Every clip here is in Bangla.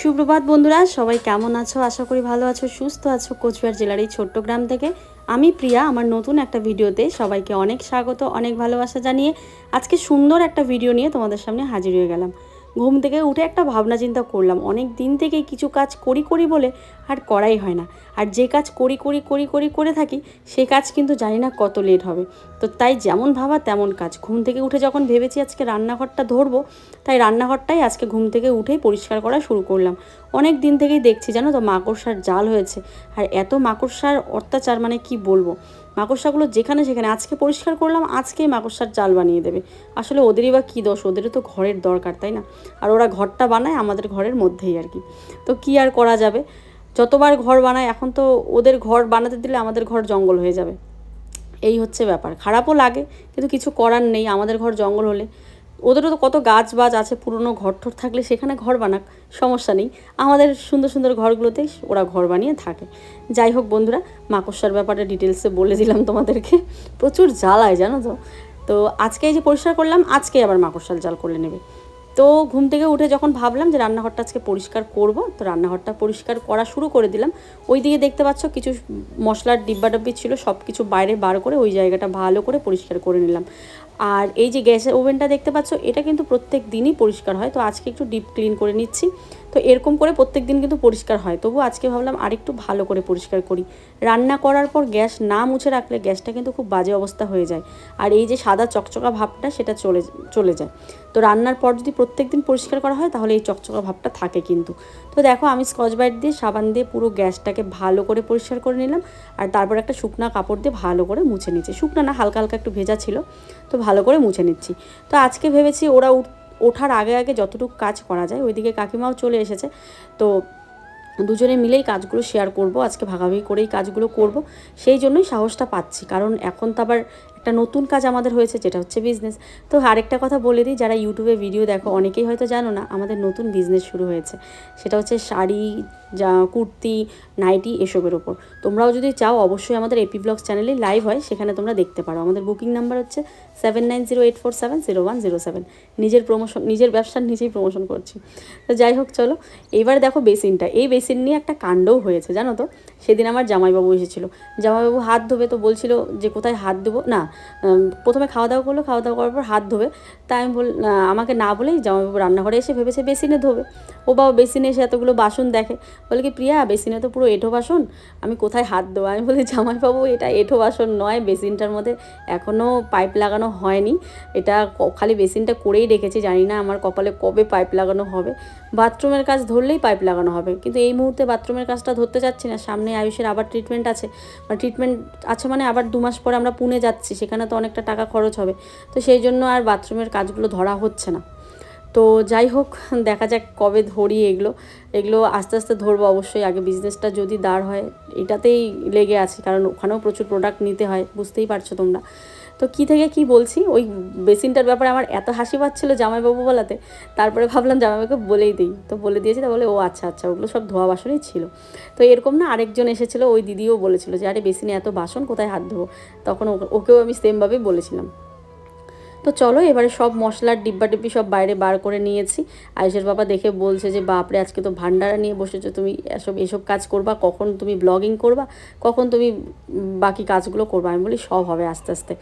সুপ্রভাত বন্ধুরা, সবাই কেমন আছো? আশা করি ভালো আছো, সুস্থ আছো কোচবিহার জেলার এই ছোট্ট গ্রাম থেকে। আমি প্রিয়া, আমার নতুন একটা ভিডিওতে সবাইকে অনেক স্বাগত, অনেক ভালোবাসা জানিয়ে আজকে সুন্দর একটা ভিডিও নিয়ে তোমাদের সামনে হাজির হয়ে গেলাম। ঘুম থেকে উঠে একটা ভাবনা চিন্তা করলাম, অনেক দিন থেকেই কিছু কাজ করি করি বলে আর করাই হয় না। আর যে কাজ করি করি করি করি করে থাকি সেই কাজ কিন্তু জানি না কত লেট হবে। তো তাই যেমন ভাবা তেমন কাজ। ঘুম থেকে উঠে যখন ভেবেছি আজকে রান্নাঘরটা ধরবো, তাই রান্নাঘরটাই আজকে ঘুম থেকে উঠেই পরিষ্কার করা শুরু করলাম। অনেক দিন থেকেই দেখছি জানো তো, মাকড়সার জাল হয়েছে। আর এত মাকড়সার অত্যাচার মানে কি বলব? মাকড়সাগুলো যেখানে সেখানে। আজকে পরিষ্কার করলাম আজকেই মাকড়সার জাল বানিয়ে দেবে। আসলে ওদেরই বা কী দোষ? ওদেরও তো ঘরের দরকার, তাই না? আর ওরা ঘরটা বানায় আমাদের ঘরের মধ্যেই আর কি। তো কী আর করা যাবে? যতবার ঘর বানায়, এখন তো ওদের ঘর বানাতে দিলে আমাদের ঘর জঙ্গল হয়ে যাবে। এই হচ্ছে ব্যাপার। খারাপও লাগে, কিন্তু কিছু করার নেই। আমাদের ঘর জঙ্গল হলে ওদেরও তো কত গাছ বাজ আছে, পুরনো ঘর ঠর থাকলে সেখানে ঘর বানাক, সমস্যা নেই। আমাদের সুন্দর সুন্দর ঘরগুলোতেই ওরা ঘর বানিয়ে থাকে। যাই হোক বন্ধুরা, মাকড়সার ব্যাপারে ডিটেলসে বলে দিলাম তোমাদেরকে। প্রচুর জ্বালায় জানো তো। তো আজকে এই যে পরিষ্কার করলাম, আজকে আবার মাকড়সার জাল করে নেবে। তো ঘুম থেকে উঠে যখন ভাবলাম যে রান্নাঘরটা আজকে পরিষ্কার করব, তো রান্নাঘরটা পরিষ্কার করা শুরু করে দিলাম। ওই দিকে দেখতে পাচ্ছ কিছু মশলার ডিব্বা ডাব্বি ছিল সব কিছু বাইরে বার করে ওই জায়গাটা ভালো করে পরিষ্কার করে নিলাম। আর এই যে গ্যাসের ওভেনটা দেখতে পাচ্ছ, এটা কিন্তু প্রত্যেক দিনই পরিষ্কার হয়। তো আজকে একটু ডিপ ক্লিন করে নিচ্ছি। তো এরকম করে প্রত্যেক দিন কিন্তু পরিষ্কার হয়। তবু আজকে ভাবলাম আরেকটু ভালো করে পরিষ্কার করি। রান্না করার পর গ্যাস না মুছে রাখলে গ্যাসটা কিন্তু খুব বাজে অবস্থা হয়ে যায়। আর এই যে সাদা চকচকা ভাবটা সেটা চলে চলে যায়। তো রান্নার পর যদি প্রত্যেক দিন পরিষ্কার করা হয় তাহলে এই চকচকা ভাবটা থাকে কিন্তু। তো দেখো আমি স্কচ ব্রাইট দিয়ে, সাবান দিয়ে পুরো গ্যাসটাকে ভালো করে পরিষ্কার করে নিলাম। আর তারপর একটা শুকনা কাপড় দিয়ে ভালো করে মুছে নিচ্ছি। শুকনা না, হালকা হালকা একটু ভেজা ছিল। তো ভালো করে মুছে নিচ্ছি। তো আজকে ভেবেছি ওরা উঠ ওঠার আগে আগে যতটুকু কাজ করা যায়, ওইদিকে কাকিমাও চলে এসেছে। তো দুজনে মিলেই কাজগুলো শেয়ার করব। আজকে ভাগাভাগি করেই কাজগুলো করব। সেই জন্যই সাহসটা পাচ্ছি। কারণ এখন তো আবার একটা নতুন কাজ আমাদের হয়েছে, যেটা হচ্ছে বিজনেস তো আরেকটা কথা বলে দিই, যারা ইউটিউবে ভিডিও দেখো, অনেকেই হয়তো জানো না, আমাদের নতুন বিজনেস শুরু হয়েছে। সেটা হচ্ছে শাড়ি, যা কুর্তি নাইটি এসবের ওপর। তোমরাও যদি চাও, অবশ্যই আমাদের এপি ব্লগস চ্যানেলে লাইভ হয়, সেখানে তোমরা দেখতে পারো। আমাদের বুকিং নাম্বার হচ্ছে seven nine zero eight four seven zero one zero seven নিজের প্রমোশন নিজের ব্যবসার নিজেই প্রমোশন করছি। তো যাই হোক, চলো। এবার দেখো বেসিনটা এই বেসিন নিয়ে একটা কাণ্ডও হয়েছে, জানো তো? সেদিন আমার জামাইবাবু এসেছিল। জামাইবাবু হাত ধোবে তো বলছিল যে, কোথায় হাত দেবো না প্রথমে খাওয়া দাওয়া করল খাওয়া দাওয়া করার পর হাত ধোবে। তাই আমি বল আমাকে না বলেই জামাইবাবু রান্নাঘরে এসে ভেবেছে বেসিনে ধোবে। ও বাবা বেসিনে এসে এতগুলো বাসন দেখে। বলে কি, প্রিয়া, বেসিনে তো পুরো এঁঠো বাসন। আমি কোথায় হাত দেবো আমি বলি, জামাইবাবু, এটা এঁঠো বাসন নয়। বেসিনটার মধ্যে এখনও পাইপ লাগানো হয়নি। এটা খালি বেসিনটা করেই রেখেছি। জানি না আমার কপালে কবে পাইপ লাগানো হবে। বাথরুমের কাজ ধরলেই পাইপ লাগানো হবে। কিন্তু এই মুহূর্তে বাথরুমের কাজটা ধরতে যাচ্ছি না। সামনে আয়ুষের আবার ট্রিটমেন্ট আছে। ট্রিটমেন্ট আছে মানে আবার দু মাস পরে আমরা পুনে যাচ্ছি। সেখানে তো অনেকটা টাকা খরচ হবে। তো সেই জন্য আর বাথরুমের কাজগুলো ধরা হচ্ছে না। তো যাই হোক, দেখা যাক কবে ধরি এগুলো। এগুলো আস্তে আস্তে ধরবো অবশ্যই। আগে বিজনেসটা যদি দাঁড় হয়, এটাতেই লেগে আছে। কারণ ওখানেও প্রচুর প্রোডাক্ট নিতে হয়, বুঝতেই পারছ তোমরা। তো কি থেকে কি বলছি? ওই বেসিনটার ব্যাপারে আমার এত হাসি পাচ্ছিলো জামাইবাবু বলাতে, তারপরে ভাবলাম জামাইবাবুকে বলেই দিই। তো বলে দিয়েছি, তা বলে, ও আচ্ছা আচ্ছা ওগুলো সব ধোয়া বাসনই ছিল। তো এরকম না আরেকজন এসেছিল, ওই দিদিও বলেছিল যে, আরে, বেসিনে এত বাসন, কোথায় হাত ধোবো? তখন ওকেও আমি সেমভাবেই বলেছিলাম। তো চলো, এবারে সব মশলার ডিব্বা ডিব্বি সব বাইরে বার করে নিয়েছি। আয়ুষের বাবা দেখে বলছে যে, বাপরে, আজকে তো ভান্ডারা নিয়ে বসেছো। তুমি এসব এসব কাজ করবা? কখন তুমি ব্লগিং করবা? কখন তুমি বাকি কাজগুলো করবা? আমি বলি, সব হবে আস্তে আস্তে।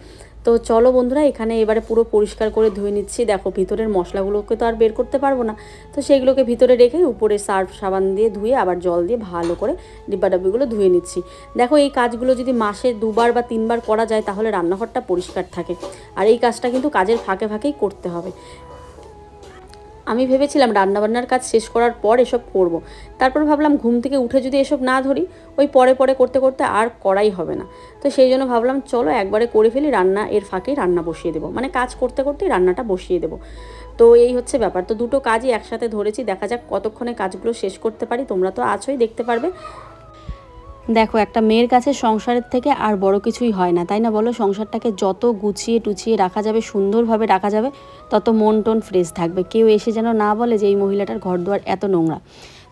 তো চলো বন্ধুরা, এখানে এবারে পুরো পরিষ্কার করে ধুয়ে নিচ্ছি। দেখো, ভিতরের মশলাগুলোকে তো আর বের করতে পারব না। তো সেইগুলোকে ভিতরে রেখে উপরে সার্ফ সাবান দিয়ে ধুয়ে আবার জল দিয়ে ভালো করে ডিব্বা ডাব্বিগুলো ধুয়ে নিচ্ছি। দেখো, এই কাজগুলো যদি মাসে দুবার বা তিনবার করা যায়, তাহলে রান্নাঘরটা পরিষ্কার থাকে। আর এই কাজটা কিন্তু কাজের ফাঁকে ফাঁকেই করতে হবে। আমি ভেবেছিলাম রান্নাবান্নার কাজ শেষ করার পর এসব করব। তারপর ভাবলাম ঘুম থেকে উঠে যদি এসব না ধরি, ওই পরে পরে করতে করতে আর করাই হবে না। তো সেই জন্য ভাবলাম, চলো একবারে করে ফেলি, রান্না এর ফাঁকেই রান্না বসিয়ে দেবো। মানে কাজ করতে করতেই রান্নাটা বসিয়ে দেবো। তো এই হচ্ছে ব্যাপার। তো দুটো কাজই একসাথে ধরেছি, দেখা যাক কতক্ষণে কাজগুলো শেষ করতে পারি। তোমরা তো আছোই, দেখতে পারবে। দেখো, একটা মেয়ের কাছে সংসারের থেকে আর বড় কিছুই হয় না, তাই না বলো? সংসারটাকে যত গুছিয়ে টুছিয়ে রাখা যাবে, সুন্দরভাবে রাখা যাবে, তত মন টন ফ্রেশ থাকবে। কেউ এসে যেন না বলে যে, এই মহিলাটার ঘর দুয়ার এত নোংরা।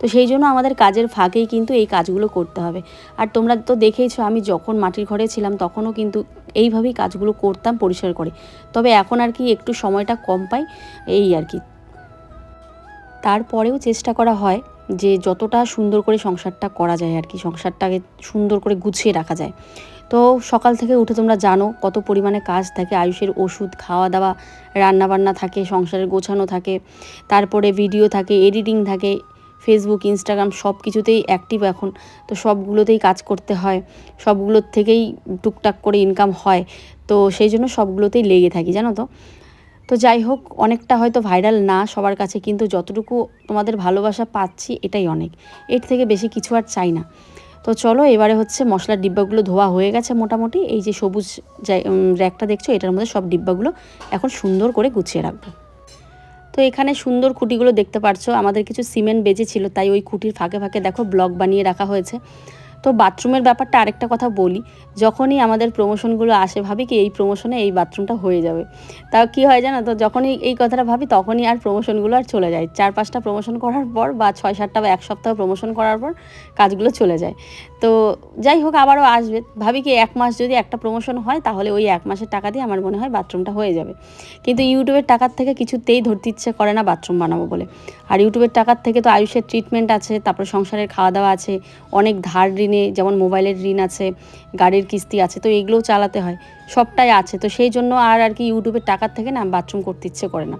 তো সেই জন্য আমাদের কাজের ফাঁকেই কিন্তু এই কাজগুলো করতে হবে। আর তোমরা তো দেখেইছো, আমি যখন মাটির ঘরে ছিলাম, তখনও কিন্তু এইভাবেই কাজগুলো করতাম পরিষ্কার করে। তবে এখন আর কি একটু সময়টা কম পাই, এই আর কি। তারপরেও চেষ্টা করা হয় যে যতটা সুন্দর করে সংসারটা করা যায় আর কি, সংসারটাকে সুন্দর করে গুছিয়ে রাখা যায়। তো সকাল থেকে উঠে তোমরা জানো কত পরিমাণে কাজ থাকে, আয়ুষের ওষুধ খাওয়া দাওয়া রান্নাবান্না থাকে, সংসারের গোছানো থাকে, তারপরে ভিডিও থাকে এডিটিং থাকে ফেসবুক ইনস্টাগ্রাম সব কিছুতেই অ্যাক্টিভ এখন। তো সবগুলোতেই কাজ করতে হয়, সবগুলোর থেকেই টুকটাক করে ইনকাম হয়। তো সেই জন্য সবগুলোতেই লেগে থাকি, জানো তো? তো যাই হোক, অনেকটা হয়তো ভাইরাল না সবার কাছে, কিন্তু যতটুকু তোমাদের ভালোবাসা পাচ্ছি, এটাই অনেক। এর থেকে বেশি কিছু আর চাই না। তো চলো, এবারে হচ্ছে মশলার ডিব্বাগুলো ধোয়া হয়ে গেছে মোটামুটি। এই যে সবুজ র্যাকটা দেখছ, এটার মধ্যে সব ডিব্বাগুলো এখন সুন্দর করে গুছিয়ে রাখব। তো এখানে সুন্দর খুঁটিগুলো দেখতে পারছ। আমাদের কিছু সিমেন্ট বেজে ছিল, তাই ওই খুঁটির ফাঁকে ফাঁকে দেখো, ব্লক বানিয়ে রাখা হয়েছে। তো বাথরুমের ব্যাপারটা আরেকটা কথা বলি। যখনই আমাদের প্রমোশনগুলো আসে, ভাবি কি এই প্রমোশনে এই বাথরুমটা হয়ে যাবে। তাও কি হয় জানো তো, যখনই এই কথাটা ভাবি, তখনই আর প্রমোশনগুলো আর চলে যায়। চার পাঁচটা প্রমোশন করার পর বা ছয় সাতটা বা এক সপ্তাহ প্রমোশন করার পর কাজগুলো চলে যায়। তো যাই হোক, আবারও আসবে। ভাবি কি এক মাস যদি একটা প্রমোশন হয়, তাহলে ওই এক মাসের টাকা দিয়ে আমার মনে হয় বাথরুমটা হয়ে যাবে। কিন্তু ইউটিউবের টাকার থেকে কিছুতেই ধরতে ইচ্ছে করে না বাথরুম বানাবো বলে। আর ইউটিউবের টাকার থেকে তো আয়ুষের ট্রিটমেন্ট আছে, তারপর সংসারের খাওয়া দাওয়া আছে, অনেক ধার ঋণে যেমন মোবাইলের ঋণ আছে, গাড়ির কিস্তি আছে, তো এগুলোও চালাতে হয়, সবটাই আছে, তো সেই জন্য আর আর কি ইউটিউবের টাকার থেকে না বাথরুম করতে ইচ্ছে করে না।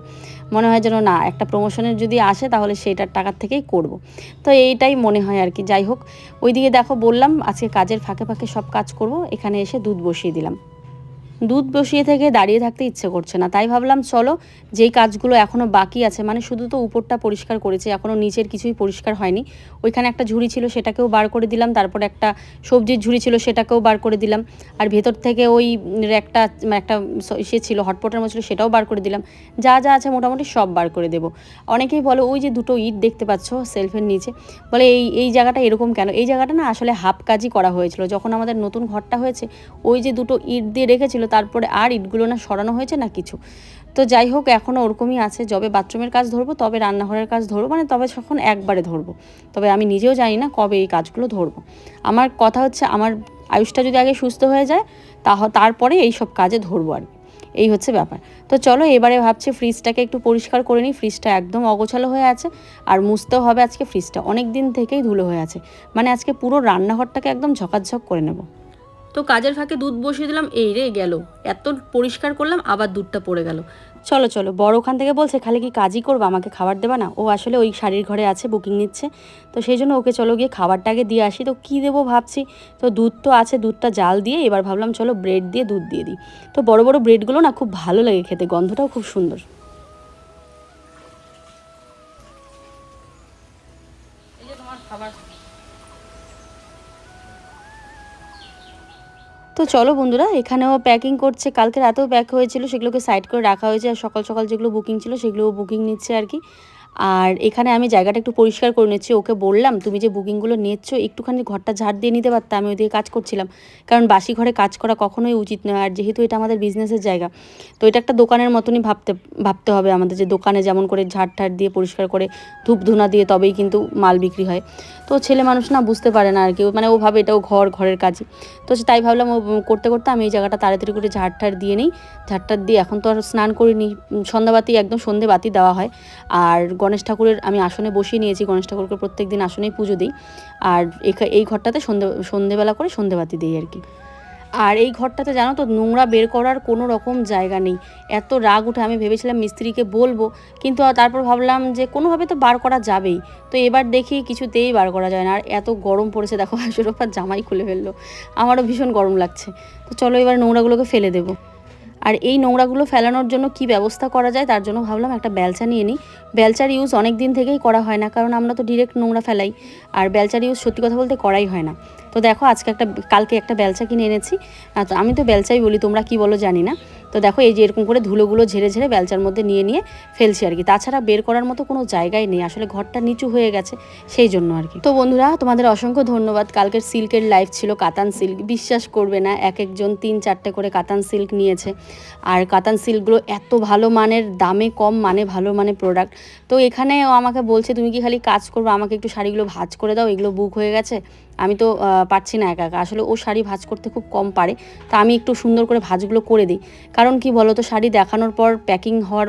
মনে হয় যেন না, একটা প্রমোশনের যদি আসে তাহলে সেইটার টাকার থেকেই করব। তো এইটাই মনে হয় আর কি, যাই হোক। ওইদিকে দেখো বললাম, আজকে কাজের ফাঁকে ফাঁকে সব কাজ করব, এখানে এসে দুধ বসিয়ে দিলাম। দুধ বসিয়ে থেকে দাঁড়িয়ে থাকতে ইচ্ছে করছে না। তাই ভাবলাম, চলো, যেই কাজগুলো এখনও বাকি আছে মানে শুধু তো উপরটা পরিষ্কার করেছি এখনও নিচের কিছুই পরিষ্কার হয়নি। ওইখানে একটা ঝুড়ি ছিল, সেটাকেও বার করে দিলাম। তারপর একটা সবজির ঝুড়ি ছিল, সেটাকেও বার করে দিলাম। আর ভেতর থেকে ওই একটা একটা সে ছিল, হটপটের মতো ছিল, সেটাও বার করে দিলাম। যা যা আছে মোটামুটি সব বার করে দেবো। অনেকেই বলো, ওই যে দুটো ইট দেখতে পাচ্ছ, সেলফের নিচে। বলে, এই এই জায়গাটা এরকম কেন? এই জায়গাটা না আসলে হাফ কাজই করা হয়েছিল। যখন আমাদের নতুন ঘরটা হয়েছে, ওই যে দুটো ইট দিয়ে রেখেছিল তারপরে আর ইটগুলো না সরানো হয়েছে না কিছু? তো যাই হোক এখনও ওরকমই আছে। যবে বাথরুমের কাজ ধরবো, তবে রান্নাঘরের কাজ ধরবো মানে তবে তখন একবারে ধরবো। তবে আমি নিজেও জানি না কবে এই কাজগুলো ধরবো। আমার কথা হচ্ছে, আমার আয়ুষটা যদি আগে সুস্থ হয়ে যায়, তাহ, তারপরে এই সব কাজে ধরবো আর এই হচ্ছে ব্যাপার। তো চলো, এবারে ভাবছি ফ্রিজটাকে একটু পরিষ্কার করে নিই। ফ্রিজটা একদম অগোছালো হয়ে আছে, আর মুছতেও হবে আজকে ফ্রিজটা অনেক দিন থেকেই ধুলো হয়ে আছে। মানে আজকে পুরো রান্নাঘরটাকে একদম ঝকাঝক করে নেব। তো কাজের ফাঁকে দুধ বসিয়ে দিলাম, এই রে গেল। এত পরিষ্কার করলাম, আবার দুধটা পড়ে গেল। চলো চলো, বড় ওখান থেকে বলছে, খালি কি কাজই করব? আমাকে খাবার দেবা না? ও আসলে ওই শাড়ির ঘরে আছে বুকিং নিচ্ছে। তো সেই জন্য ওকে চলো গিয়ে খাবারটা আগে দিয়ে আসি। তো কী দেবো ভাবছি, তো দুধ তো আছে, দুধটা জাল দিয়ে এবার ভাবলাম, চলো ব্রেড দিয়ে দুধ দিয়ে দিই। তো বড় বড় ব্রেডগুলো না খুব ভালো লাগে খেতে, গন্ধটাও খুব সুন্দর। তো চলো বন্ধুরা, এখানেও প্যাকিং করছে। কালকে রাতেও প্যাক হয়েছিল, সেগুলোকে সাইড করে রাখা হয়েছে। আর সকাল সকাল যেগুলো বুকিং ছিল সেগুলো বুকিং নিচ্ছে আর কি। আর এখানে আমি জায়গাটা একটু পরিষ্কার করে নিচ্ছি। ওকে বললাম, তুমি যে বুকিংগুলো নিচ্ছ, একটুখানি ঘরটা ঝাড় দিয়ে নিতে পারতাম আমি ওইদিকে কাজ করছিলাম। কারণ বাসি ঘরে কাজ করা কখনোই উচিত নয়। আর যেহেতু এটা আমাদের বিজনেসের জায়গা, তো এটা একটা দোকানের মতনই ভাবতে ভাবতে হবে আমাদের যে দোকানে যেমন করে ঝাড় ঠাড় দিয়ে পরিষ্কার করে ধূপ ধুনা দিয়ে তবেই কিন্তু মাল বিক্রি হয়। তো ছেলে মানুষ না বুঝতে পারে না আর কি। মানে ও ভাবে এটাও ঘর, ঘরের কাজই তো তাই ভাবলাম ও করতে করতে আমি এই জায়গাটা তাড়াতাড়ি করে ঝাড় ঠাড় দিয়ে নিই। ঝাড় টাড় দিয়ে এখন তো আর স্নান করিনি। সন্ধ্যাবাতি একদম সন্ধে বাতি দেওয়া হয়। আর গণেশ ঠাকুরের আমি আসনে বসিয়ে নিয়েছি, গণেশ ঠাকুরকে প্রত্যেক দিন আসনেই পুজো দিই। আর এই ঘরটাতে সন্ধে, সন্ধেবেলা করে সন্ধেবাতি দিই আর কি। আর এই ঘরটাতে জানো তো নোংরা বের করার কোনো রকম জায়গা নেই। এত রাগ উঠে আমি ভেবেছিলাম মিস্ত্রিকে বলব, কিন্তু তারপর ভাবলাম যে কোনোভাবে তো বার করা যাবেই। তো এবার দেখি কিছুতেই বার করা যায় না। আর এত গরম পড়েছে, দেখো আসলে জামাই খুলে ফেলল। আমারও ভীষণ গরম লাগছে। তো চলো এবার নোংরাগুলোকে ফেলে দেবো। আর এই নোংরাগুলো ফেলানোর জন্য কি ব্যবস্থা করা যায় তার জন্য ভাবলাম একটা বেলচা নিয়ে নিই। বেলচার ইউজ অনেক দিন থেকেই করা হয় না, কারণ আমরা তো ডিরেক্ট নোংরা ফেলাই। আর বেলচার ইউজ সত্যি কথা বলতে করাই হয় না। তো দেখো আজকে একটা, কালকে একটা বেলচা কিনে এনেছি। তো আমি তো বেলচাই বলি, তোমরা কি বলো জানি না। তো দেখো এই যে এরকম করে ধুলোগুলো ঝেড়ে ঝেড়ে বেলচার মধ্যে নিয়ে নিয়ে ফেলছি আর কি। তাছাড়া বের করার মতো কোনো জায়গাই নেই, আসলে ঘরটা নিচু হয়ে গেছে, সেই জন্য আর কি। তো বন্ধুরা, তোমাদের অসংখ্য ধন্যবাদ। কালকের সিল্কের লাইফ ছিল কাতান সিল্ক। বিশ্বাস করবে না, এক একজন তিন চারটে করে কাতান সিল্ক নিয়েছে। আর কাতান সিল্কগুলো এত ভালো মানের, দামে কম মানে ভালো মানে প্রোডাক্ট তো এখানে আমাকে বলছে, তুমি কি খালি কাজ করব, আমাকে একটু শাড়িগুলো ভাজ করে দাও, এগুলো বুক হয়ে গেছে? আমি তো পারছি না একা একা। আসলে ও শাড়ি ভাজ করতে খুব কম পারে, তা আমি একটু সুন্দর করে ভাজগুলো করে দিই। কারণ কি বলো তো শাড়ি দেখানোর পর প্যাকিং হওয়ার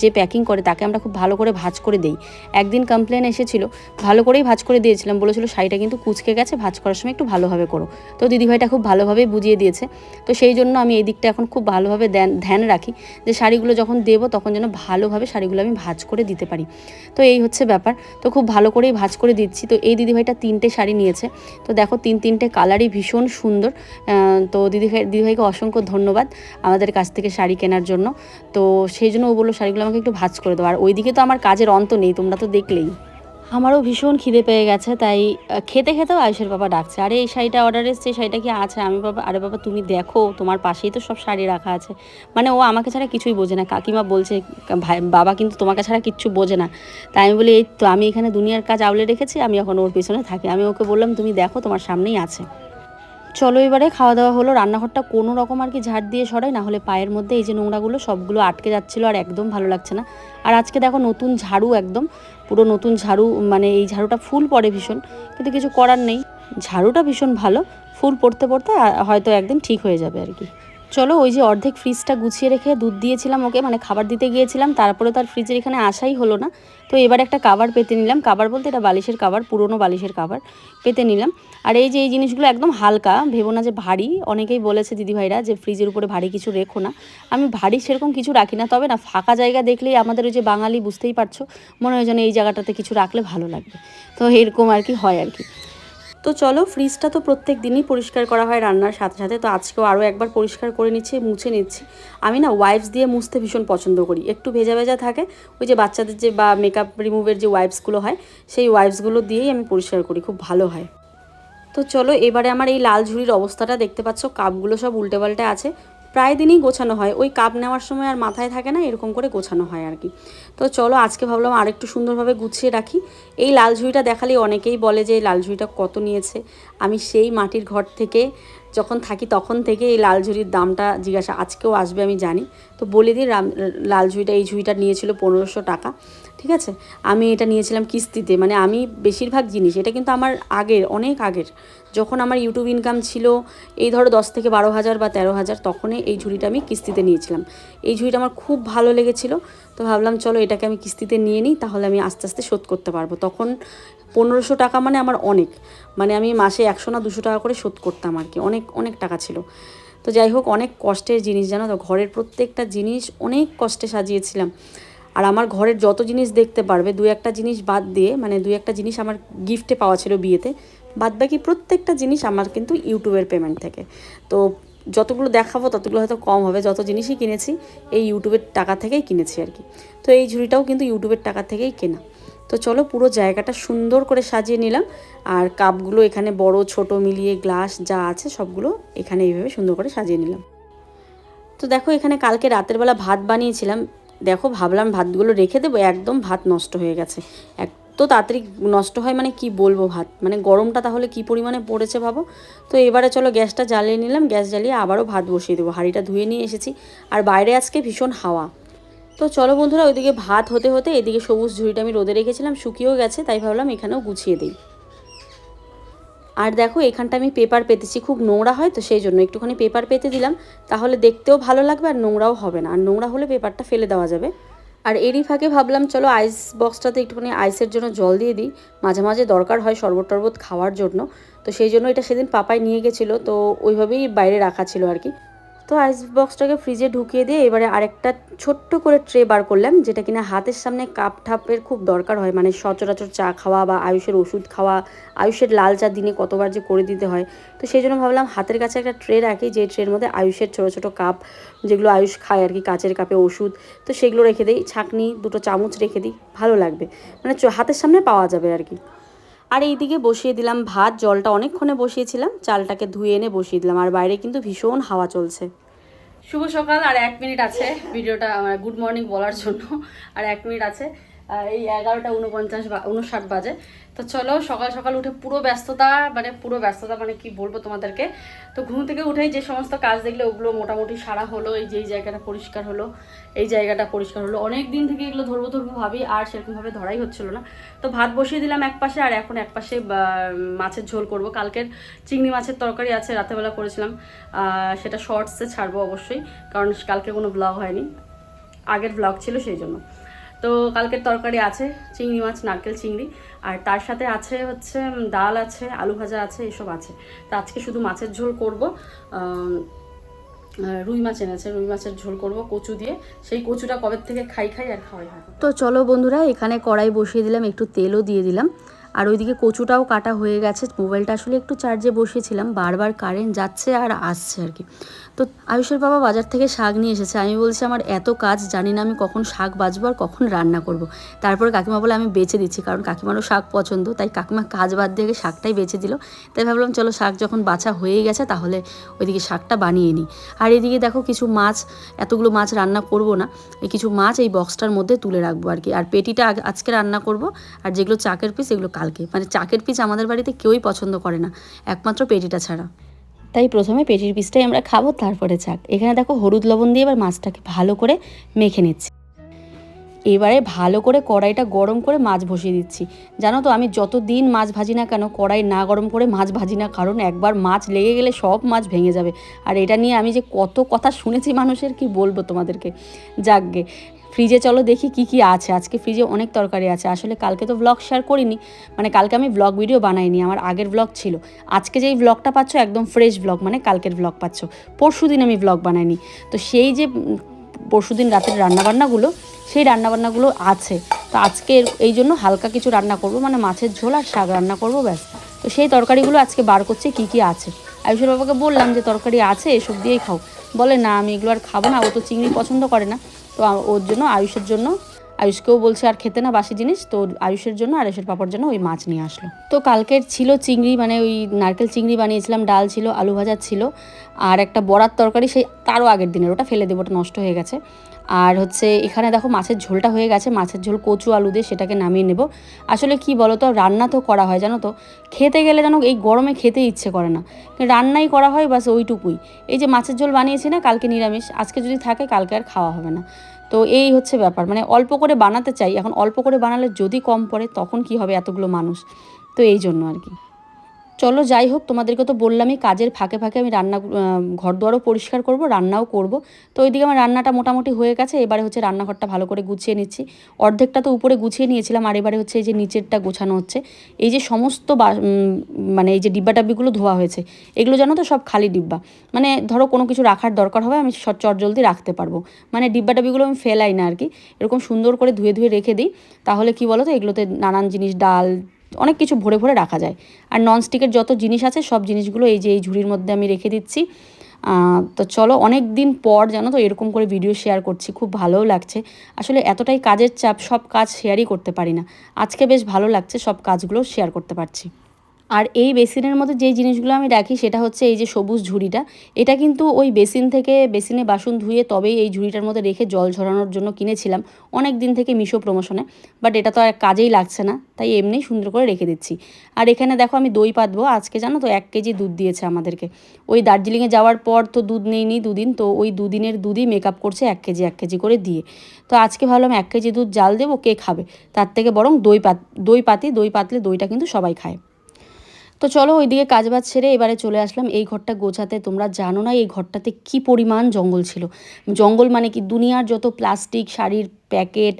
যে প্যাকিং করে তাকে আমরা খুব ভালো করে ভাজ করে দিই। একদিন কমপ্লেন এসেছিল, ভালো করেই ভাজ করে দিয়েছিলাম, বলেছিল শাড়িটা কিন্তু কুচকে গেছে, ভাজ করার সময় একটু ভালোভাবে করো। তো দিদিভাইটা খুব ভালোভাবেই বুঝিয়ে দিয়েছে। তো সেই জন্য আমি এই দিকটা এখন খুব ভালোভাবে ধ্যান রাখি যে শাড়িগুলো যখন দেবো তখন যেন ভালোভাবে শাড়িগুলো আমি ভাজ করে দিতে পারি। তো এই হচ্ছে ব্যাপার। তো খুব ভালো করেই ভাজ করে দিচ্ছি। তো এই দিদিভাইটা তিনটে শাড়ি নিয়েছে। তো দেখো তিন তিনটে কালারই ভীষণ সুন্দর। তো দিদিভাই, দিদিভাইকে অসংখ্য ধন্যবাদ আমাদের কাছ থেকে শাড়ি কেনার জন্য। তো সেই জন্য ও বলল, শাড়িগুলো আমাকে একটু ভাজ করে দেবো আর ওইদিকে তো আমার কাজের অন্ত নেই, তোমরা তো দেখলেই। আমারও ভীষণ খিদে পেয়ে গেছে, তাই খেতে খেতেও আয়ুষের বাবা ডাকছে। আরে, এই শাড়িটা অর্ডার এসছে শাড়িটা কি আছে? আমি বাবা আরে বাবা, তুমি দেখো, তোমার পাশেই তো সব শাড়ি রাখা আছে। মানে ও আমাকে ছাড়া কিছুই বোঝে না। কাকিমা বলছে, ভাই, বাবা কিন্তু তোমাকে ছাড়া কিচ্ছু বোঝে না। তাই আমি বলি, এই তো, আমি এখানে দুনিয়ার কাজ আউলে রেখেছি, আমি এখন ওর পেছনে থাকি। আমি ওকে বললাম, তুমি দেখো, তোমার সামনেই আছে। চলো এবারে খাওয়া দাওয়া হলো, রান্নাঘরটা কোনো রকম আর কি ঝাড় দিয়ে সরাই, না হলে পায়ের মধ্যে এই যে নোংরাগুলো সবগুলো আটকে যাচ্ছিল আর একদম ভালো লাগছে না। আর আজকে দেখো নতুন ঝাড়ু একদম। পুরো নতুন ঝাড়ু মানে এই ঝাড়ুটা ফুল পড়ে ভীষণ, কিন্তু কিছু করার নেই। ঝাড়ুটা ভীষণ ভালো, ফুল পড়তে পড়তে হয়তো একদিন ঠিক হয়ে যাবে আর কি। চলো ওই যে অর্ধেক ফ্রিজটা গুছিয়ে রেখে দুধ দিয়েছিলাম ওকে মানে খাবার দিতে গিয়েছিলাম, তারপরে তার ফ্রিজের এখানে আসাই হলো না। তো এবার একটা কাবার পেতে নিলাম। কাবার বলতে এটা বালিশের কাবার পুরনো বালিশের কাবার পেতে নিলাম। আর এই যে, এই জিনিসগুলো একদম হালকা, ভেবো না যে ভারী। অনেকেই বলেছে দিদিভাইরা যে ফ্রিজের উপরে ভারী কিছু রেখো না। আমি ভারী সেরকম কিছু রাখি না, তবে না, ফাঁকা জায়গা দেখলেই আমাদের ওই যে বাঙালি, বুঝতেই পারছ, মনে হয় যেন এই জায়গাটাতে কিছু রাখলে ভালো লাগবে। তো এরকম আর কি হয় আর কি। তো চলো ফ্রিজটা তো প্রত্যেক দিনই পরিষ্কার করা হয় রান্নার সাথে সাথে। তো আজকেও আরও একবার পরিষ্কার করে নিচ্ছি, মুছে নিচ্ছি। আমি না ওয়াইপস দিয়ে মুছতে ভীষণ পছন্দ করি। একটু ভেজা ভেজা থাকে, ওই যে বাচ্চাদের যে বা মেকআপ রিমুভের যে ওয়াইপসগুলো হয়, সেই ওয়াইপসগুলো দিয়েই আমি পরিষ্কার করি, খুব ভালো হয়। তো চলো, এবারে আমার এই লাল ঝুড়ির অবস্থাটা দেখতে পাচ্ছ, কাপগুলো সব উল্টে পাল্টে আছে। প্রায় দিনই গোছানো হয়। ওই কাপ নেওয়ার সময় আর মাথায় থাকে না, এরকম করে গোছানো হয় আর কি। তো চলো, আজকে ভাবলাম আরেকটু সুন্দরভাবে গুছিয়ে রাখি। এই লাল ঝুড়িটা দেখালেই অনেকেই বলে যে লাল ঝুড়িটা কত নিয়েছে? আমি সেই মাটির ঘর থেকে যখন থাকি তখন থেকে এই লাল ঝুড়ির দামটা জিজ্ঞাসা, আজকেও আসবে আমি জানি। তো বলে দিই লাল ঝুড়িটা, এই ঝুড়িটা নিয়েছিল পনেরোশো টাকা, ঠিক আছে? আমি এটা নিয়েছিলাম কিস্তিতে মানে আমি বেশিরভাগ জিনিস, এটা কিন্তু আমার আগের, অনেক আগের। যখন আমার ইউটিউব ইনকাম ছিল এই ধরো দশ থেকে বারো হাজার বা তেরো হাজার, তখনই এই ঝুড়িটা আমি কিস্তিতে নিয়েছিলাম। এই ঝুড়িটা আমার খুব ভালো লেগেছিল, তো ভাবলাম চলো এটাকে আমি কিস্তিতে নিয়ে নিই, তাহলে আমি আস্তে আস্তে শোধ করতে পারব। তখন পনেরোশো টাকা মানে আমার অনেক। মানে আমি মাসে একশো না দুশো টাকা করে শোধ করতাম আর কি। অনেক অনেক টাকা ছিল। তো যাই হোক, অনেক কষ্টের জিনিস জানো তো? ঘরের প্রত্যেকটা জিনিস অনেক কষ্টে সাজিয়েছিলাম। আর আমার ঘরের যত জিনিস দেখতে পারবে, দু একটা জিনিস বাদ দিয়ে মানে দু একটা জিনিস আমার গিফটে পাওয়া ছিল বিয়েতে, বাদ বাকি প্রত্যেকটা জিনিস আমার কিন্তু ইউটিউবের পেমেন্ট থেকে। তো যতগুলো দেখাবো, ততগুলো হয়তো কম হবে। যত জিনিসই কিনেছি, এই ইউটিউবের টাকা থেকেই কিনেছি আর কি। তো এই ঝুড়িটাও কিন্তু ইউটিউবের টাকা থেকেই কেনা। তো চলো পুরো জায়গাটা সুন্দর করে সাজিয়ে নিলাম। আর কাপগুলো এখানে বড়, ছোট মিলিয়ে গ্লাস যা আছে সবগুলো এখানে এইভাবে সুন্দর করে সাজিয়ে নিলাম। তো দেখো এখানে কালকে রাতের বেলা ভাত বানিয়েছিলাম। দেখো ভাবলাম ভাতগুলো রেখে দেবো, একদম ভাত নষ্ট হয়ে গেছে। এত তাড়াতাড়ি নষ্ট হয় মানে কি বলব ভাত? মানে গরমটা তাহলে কি পরিমাণে পড়েছে ভাবো? তো এবারে চলো গ্যাসটা জ্বালিয়ে নিলাম, গ্যাস জ্বালিয়ে আবারও ভাত বসিয়ে দেবো। হাঁড়িটা ধুয়ে নিয়ে এসেছি। আর বাইরে আজকে ভীষণ হাওয়া। তো চলো বন্ধুরা, ওইদিকে ভাত হতে হতে এদিকে সবুজ ঝুড়িটা আমি রোদে রেখেছিলাম, শুকিয়েও গেছে, তাই ভাবলাম এখানেও গুছিয়ে দিই। আর দেখো, এখানটা আমি পেপার পেতেছি, খুব নোংরা হয়, তো সেই জন্য একটুখানি পেপার পেতে দিলাম। তাহলে দেখতেও ভালো লাগবে আর নোংরাও হবে না। আর নোংরা হলে পেপারটা ফেলে দেওয়া যাবে। আর এরই ফাঁকে ভাবলাম, চলো আইস বক্সটাতে একটুখানি আইসের জন্য জল দিয়ে দিই। মাঝে মাঝে দরকার হয় শরবত টরবত খাওয়ার জন্য। তো সেই জন্য এটা সেদিন পাপাই নিয়ে গেছিল, তো ওইভাবেই বাইরে রাখা ছিল আর কি। তো আইস বক্সটাকে ফ্রিজে ঢুকিয়ে দিয়ে এবারে আরেকটা ছোট্ট করে ট্রে বার করলাম, যেটা কিনা হাতের সামনে কাপ ঠাপের খুব দরকার হয়। মানে সচরাচর চা খাওয়া বা আয়ুষের ওষুধ খাওয়া, আয়ুষের লাল চা দিনে কতবার যে করে দিতে হয়। তো সেই জন্য ভাবলাম হাতের কাছে একটা ট্রে রাখি যে ট্রের মধ্যে আয়ুষের ছোটো ছোটো কাপ যেগুলো আয়ুষ খায় আর কি, কাচের কাপে ওষুধ, তো সেগুলো রেখে দিই। ছাকনি, দুটো চামচ রেখে দিই, ভালো লাগবে। মানে হাতের সামনে পাওয়া যাবে আর কি। আর এইদিকে বসিয়ে দিলাম ভাত, জলটা অনেকক্ষণে বসিয়েছিলাম, চালটাকে ধুয়ে এনে বসিয়ে দিলাম, আর বাইরে কিন্তু ভীষণ হাওয়া চলছে। শুভ সকাল, আর এক মিনিট আছে, ভিডিওটা আমার গুড মর্নিং বলার জন্য, আর এক মিনিট আছে। এই এগারোটা উনপঞ্চাশ বা উনষাট বাজে। তো চলো, সকাল সকাল উঠে পুরো ব্যস্ততা মানে পুরো ব্যস্ততা মানে কি বলব তোমাদেরকে? তো ঘুম থেকে উঠেই যে সমস্ত কাজ দেখলে ওগুলো মোটামুটি সারা হলো, এই যে এই জায়গাটা পরিষ্কার হলো, এই জায়গাটা পরিষ্কার হলো। অনেক দিন থেকে এগুলো ধরবো ধরবো ভাবি, আর সেরকমভাবে ধরাই হচ্ছিল না। তো ভাত বসিয়ে দিলাম এক পাশে, আর এখন এক পাশে মাছের ঝোল করব। কালকের চিংড়ি মাছের তরকারি আছে, রাতেবেলা করেছিলাম। সেটা শর্টসে ছাড়বো অবশ্যই, কারণ কালকে কোনো ব্লগ হয়নি। আগের ব্লগ ছিল সেই জন্য। তো কালকের তরকারি আছে, চিংড়ি মাছ, নারকেল, চিংড়ি। আর তার সাথে আছে হচ্ছে ডাল আছে, আলু ভাজা আছে, এসব আছে। তো আজকে শুধু মাছের ঝোল করব রুই মাছ এনেছে, রুই মাছের ঝোল করব, কচু দিয়ে। সেই কচুটা কবে থেকে খাই খাই আর খাওয়াই হয়। তো চলো বন্ধুরা, এখানে কড়াই বসিয়ে দিলাম, একটু তেলও দিয়ে দিলাম। আর ওইদিকে কচুটাও কাটা হয়ে গেছে, মোবাইলটা আসলে একটু চার্জে বসিয়েছিলাম, বারবার কারেন্ট যাচ্ছে আর আসছে আর কি। তো আয়ুষের বাবা বাজার থেকে শাক নিয়ে এসেছে। আমি বলছি, আমার এত কাজ, জানি না আমি কখন শাক বাজবো আর কখন রান্না করব। তারপরে কাকিমা বলে, আমি বেছে দিচ্ছি, কারণ কাকিমারও শাক পছন্দ, তাই কাকিমা কাজ বাদ দিয়ে শাকটাই বেছে দিল। তাই ভাবলাম, চলো শাক যখন বাছা হয়ে গেছে, তাহলে ওইদিকে শাকটা বানিয়ে নিই। আর এদিকে দেখো কিছু মাছ, এতগুলো মাছ রান্না করব না, এই কিছু মাছ এই বক্সটার মধ্যে তুলে রাখব আর কি। আর পেটিটা আজকে রান্না করব, আর যেগুলো চাকের পিস, এগুলো কালকে। মানে চাকের পিস আমাদের বাড়িতে কেউই পছন্দ করে না, একমাত্র পেটিটা ছাড়া। তাই প্রথমে পেটির পিসটাই আমরা খাব, তারপরে চাক। এখানে দেখো হলুদ লবণ দিয়ে এবার মাছটাকে ভালো করে মেখে নিচ্ছি। এবারে ভালো করে কড়াইটা গরম করে মাছ বসিয়ে দিচ্ছি। জানো তো, আমি যত দিন মাছ ভাজি না কেন, কড়াই না গরম করে মাছ ভাজি না, কারণ একবার মাছ লেগে গেলে সব মাছ ভেঙে যাবে। আর এটা নিয়ে আমি যে কত কথা শুনেছি মানুষের, কি বলব তোমাদেরকে? যাকগে ফ্রিজে চলো, দেখি কি কি আছে। আজকে ফ্রিজে অনেক তরকারি আছে। আসলে কালকে তো ব্লগ শেয়ার করিনি। মানে কালকে আমি ব্লগ ভিডিও বানাইনি, আমার আগের ব্লগ ছিল। আজকে যেই ব্লগটা পাচ্ছ, একদম ফ্রেশ ব্লগ মানে কালকের ব্লগ পাচ্ছ। পরশু দিন আমি ব্লগ বানাইনি। তো সেই যে পরশু দিন রাতের রান্নাবান্নাগুলো, সেই রান্নাবান্নাগুলো আছে। তো আজকে এই জন্য হালকা কিছু রান্না করব মানে মাছের ঝোল আর শাক রান্না করব, ব্যাস। তো সেই তরকারিগুলো আজকে বার করছে, কি কি আছে। আয়ুষের বাবাকে বললাম যে, তরকারি আছে, এসব দিয়েই খাও। বলে, না, আমি এগুলো আর খাব না, ও তো চিংড়ি পছন্দ করে না। তো ওর জন্য, আয়ুষের জন্য। আয়ুষকেও বলছে, আর খেতে না বাসি জিনিস? তো আয়ুষের জন্য আয়ুষের পাপার জন্য ওই মাছ নিয়ে আসলো। তো কালকের ছিল চিংড়ি মানে ওই নারকেল চিংড়ি বানিয়েছিলাম, ডাল ছিল, আলু ভাজা ছিল, আর একটা বড়ার তরকারি, সেই তারও আগের দিনের, ওটা ফেলে দেবো, ওটা নষ্ট হয়ে গেছে। আর হচ্ছে এখানে দেখো মাছের ঝোলটা হয়ে গেছে, মাছের ঝোল কচু আলু দিয়ে সেটাকে নামিয়ে নেব। আসলে কি বলো তো রান্না তো করা হয়, জানো তো? খেতে গেলে যেন এই গরমে খেতে ইচ্ছে করে না। রান্নাই করা হয় বাস ওইটুকুই। এই যে মাছের ঝোল বানিয়েছি না, কালকে নিরামিষ, আজকে যদি থাকে কালকে আর খাওয়া হবে না। তো এই হচ্ছে ব্যাপার মানে অল্প করে বানাতে চাই, এখন অল্প করে বানালে যদি কম পড়ে তখন কি হবে এতগুলো মানুষ? তো এই জন্য আর কি। চলো যাই হোক, তোমাদেরকে তো বললামই কাজের ফাঁকে ফাঁকে আমি রান্না ঘর দুয়ারও পরিষ্কার করব, রান্নাও করব। তো ওইদিকে আমার রান্নাটা মোটামুটি হয়ে গেছে, এবারে হচ্ছে রান্নাঘরটা ভালো করে গুছিয়ে নিচ্ছি। অর্ধেকটা তো উপরে গুছিয়ে নিয়েছিলাম, আর এবারে হচ্ছে এই যে নিচেরটা গোছানো হচ্ছে। এই যে সমস্ত মানে এই যে ডিব্বা টাব্বিগুলো ধোয়া হয়েছে, এগুলো জানো তো সব খালি ডিব্বা। মানে ধরো কোনো কিছু রাখার দরকার হবে, আমি চট জলদি রাখতে পারব। মানে ডিব্বা টাব্বিগুলো আমি ফেলাই না আর কি। এরকম সুন্দর করে ধুয়ে ধুয়ে রেখে দিই। তাহলে কি বলো তো এগুলোতে নানান জিনিস, ডাল অনেক কিছু ভরে ভরে রাখা যায়। আর ননস্টিকের যত জিনিস আছে, সব জিনিসগুলো এই যে এই ঝুড়ির মধ্যে আমি রেখে দিচ্ছি। তো চলো অনেক দিন পর জানো তো এরকম করে ভিডিও শেয়ার করছি, খুব ভালোও লাগছে। আসলে এতটাই কাজের চাপ, সব কাজ শেয়ারই করতে পারি না। আজকে বেশ ভালো লাগছে, সব কাজগুলো শেয়ার করতে পারছি। আর এই বেসিনের মধ্যে যেই জিনিসগুলো আমি রাখি সেটা হচ্ছে এই যে সবুজ ঝুড়িটা। এটা কিন্তু ওই বেসিন থেকে বেসিনে বাসন ধুয়ে তবেই এই ঝুড়িটার মধ্যে রেখে জল ঝরানোর জন্য কিনেছিলাম। অনেক দিন থেকে মিশো প্রমোশনে বাট এটা তো আর কাজেই লাগছে না, তাই এমনি সুন্দর করে রেখে দিচ্ছি। আর এখানে দেখো আমি দই পাতবো, আজকে জানো তো এক কেজি দুধ দিয়েছে আমাদেরকে। ওই দার্জিলিংয়ে যাওয়ার পর তো দুধ নেইনি দুদিন, তো ওই দুদিনের দুধই মেকআপ করছে এক কেজি এক কেজি করে দিয়ে। তো আজকে ভাবলাম এক কেজি দুধ জাল দেবো, কে খাবে? তার থেকে বরং দই পাত, দই পাতি, দই পাতলে দইটা কিন্তু সবাই খায়। তো চলো ওইদিকে কাজবাজ ছেড়ে এবারে চলে আসলাম। এই ঘরটা গোছাতে। তোমরা জানো না এই ঘরটাতে কি পরিমাণ জঙ্গল ছিল। জঙ্গল মানে কি? দুনিয়ার যত প্লাস্টিক, শাড়ির প্যাকেট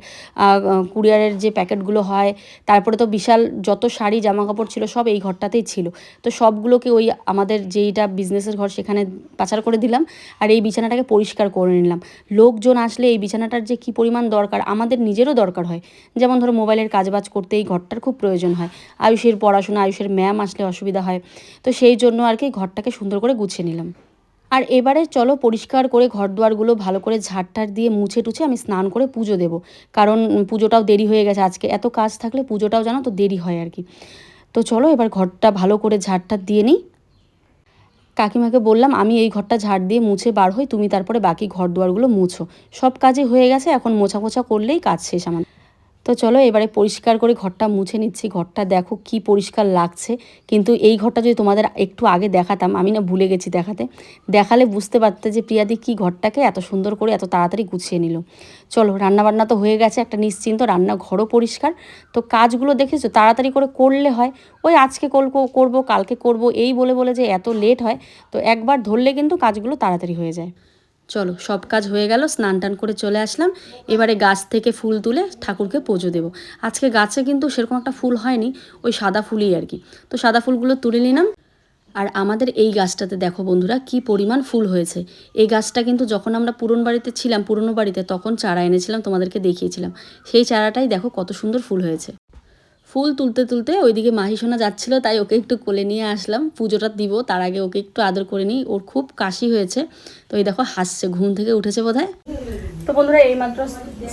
কুরিয়ারের যে প্যাকেটগুলো হয়, তারপরে তো বিশাল যত শাড়ি জামা কাপড় ছিল সব এই ঘরটাতেই ছিল। তো সবগুলোকে ওই আমাদের যেইটা বিজনেসের ঘর সেখানে পাচার করে দিলাম আর এই বিছানাটাকে পরিষ্কার করে নিলাম। লোকজন আসলে এই বিছানাটার যে কি পরিমাণ দরকার আমাদের নিজেরও দরকার হয়। যেমন ধরো মোবাইলের কাজবাজ করতে এই ঘরটার খুব প্রয়োজন হয়। আয়ুষের পড়াশোনা, আয়ুষের ম্যাম আসলে অসুবিধা হয়। তো সেই জন্য আর কি ঘরটাকে সুন্দর করে গুছিয়ে নিলাম। আর এবারে চলো পরিষ্কার করে ঘর দুয়ারগুলো ভালো করে ঝাড়টার দিয়ে মুছে টুছে আমি স্নান করে পুজো দেব। কারণ পুজোটাও দেরি হয়ে গেছে, আজকে এত কাজ থাকলে পুজোটাও জানো তো দেরি হয় আর কি। তো চলো এবার ঘরটা ভালো করে ঝাড়টার দিয়ে নিই। কাকিমাকে বললাম, আমি এই ঘরটা ঝাড় দিয়ে মুছে বার হই, তুমি তারপরে বাকি ঘর দুয়ারগুলো মুছো। সব কাজই হয়ে গেছে, এখন মোছা মোছা করলেই কাজ শেষ আমার। তো চলো এবারে পরিষ্কার করে ঘরটা মুছে নিচ্ছি। ঘরটা দেখো কি পরিষ্কার লাগছে। কিন্তু এই ঘরটা যদি তোমাদের একটু আগে দেখাতাম, আমি না ভুলে গেছি দেখাতে। দেখালে বুঝতে পারতে যে প্রিয়াদি কি ঘরটাকে এত সুন্দর করে এত তাড়াতাড়ি গুছিয়ে নিল। চলো, রান্নাবান্না তো হয়ে গেছে, একটা নিশ্চিন্ত রান্না ঘরও পরিষ্কার। তো কাজগুলো দেখেছ? তাড়াতাড়ি করে করলে হয়। ওই আজকে করব করব, কালকে করব, এই বলে বলে যে এত লেট হয়। তো একবার ধরলে কিন্তু কাজগুলো তাড়াতাড়ি হয়ে যায়। চলো, সব কাজ হয়ে গেল, স্নান টান করে চলে আসলাম। এবারে গাছ থেকে ফুল তুলে ঠাকুরকে পুজো দেবো। আজকে গাছে কিন্তু সেরকম একটা ফুল হয়নি, ওই সাদা ফুলই আর কি। তো সাদা ফুলগুলো তুলে নিলাম। আর আমাদের এই গাছটাতে দেখো বন্ধুরা, কি পরিমাণ ফুল হয়েছে। এই গাছটা কিন্তু যখন আমরা পুরন বাড়িতে ছিলাম, পুরনো বাড়িতে তখন চারা এনেছিলাম, তোমাদেরকে দেখিয়েছিলাম। সেই চারাটাই দেখো কত সুন্দর ফুল হয়েছে। ফুল তুলতে তুলতে ওইদিকে মাহি সোনা যাচ্ছিল, তাই ওকে একটু কোলে নিয়ে আসলাম। পুজোটা দিব, তার আগে ওকে একটু আদর করে নিই। ওর খুব কাশি হয়েছে। তো এই দেখো, হাসছে, ঘুম থেকে উঠেছে বোধহয়। তো বন্ধুরা, এইমাত্র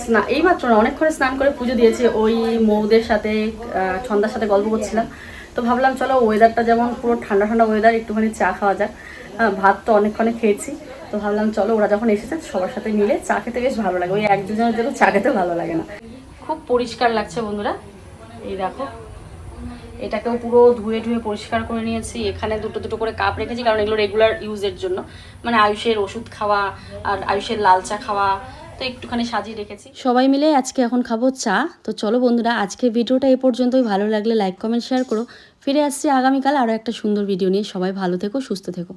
স্নান এইমাত্র না, অনেকক্ষণ স্নান করে পুজো দিয়েছি। ওই মৌদের সাথে ছন্দার সাথে গল্প করছিলাম। তো ভাবলাম, চলো ওয়েদারটা যেমন পুরো ঠান্ডা ঠান্ডা ওয়েদার একটুখানি চা খাওয়া যাক। ভাত তো অনেকক্ষণে খেয়েছি। তো ভাবলাম, চলো, ওরা যখন এসেছে, সবার সাথে মিলে চা খেতে বেশ ভালো লাগে। ওই এক দুজনের জন্য চা খেতে ভালো লাগে না। খুব পরিষ্কার লাগছে বন্ধুরা। এই দেখো এটাকেও পুরো ধুয়ে ধুয়ে পরিষ্কার করে নিয়েছি। এখানে দুটো দুটো করে কাপ রেখেছি কারণ এগুলো রেগুলার ইউজের জন্য। মানে আয়ুষের ওষুধ খাওয়া আর আয়ুষের লাল চা খাওয়া তো একটুখানি সাজিয়ে রেখেছি। সবাই মিলে আজকে এখন খাব চা। তো চলো বন্ধুরা, আজকের ভিডিওটা এ পর্যন্তই। ভালো লাগলে লাইক কমেন্ট শেয়ার করো। ফিরে আসছি আগামীকাল আরও একটা সুন্দর ভিডিও নিয়ে। সবাই ভালো থেকো, সুস্থ থেকো।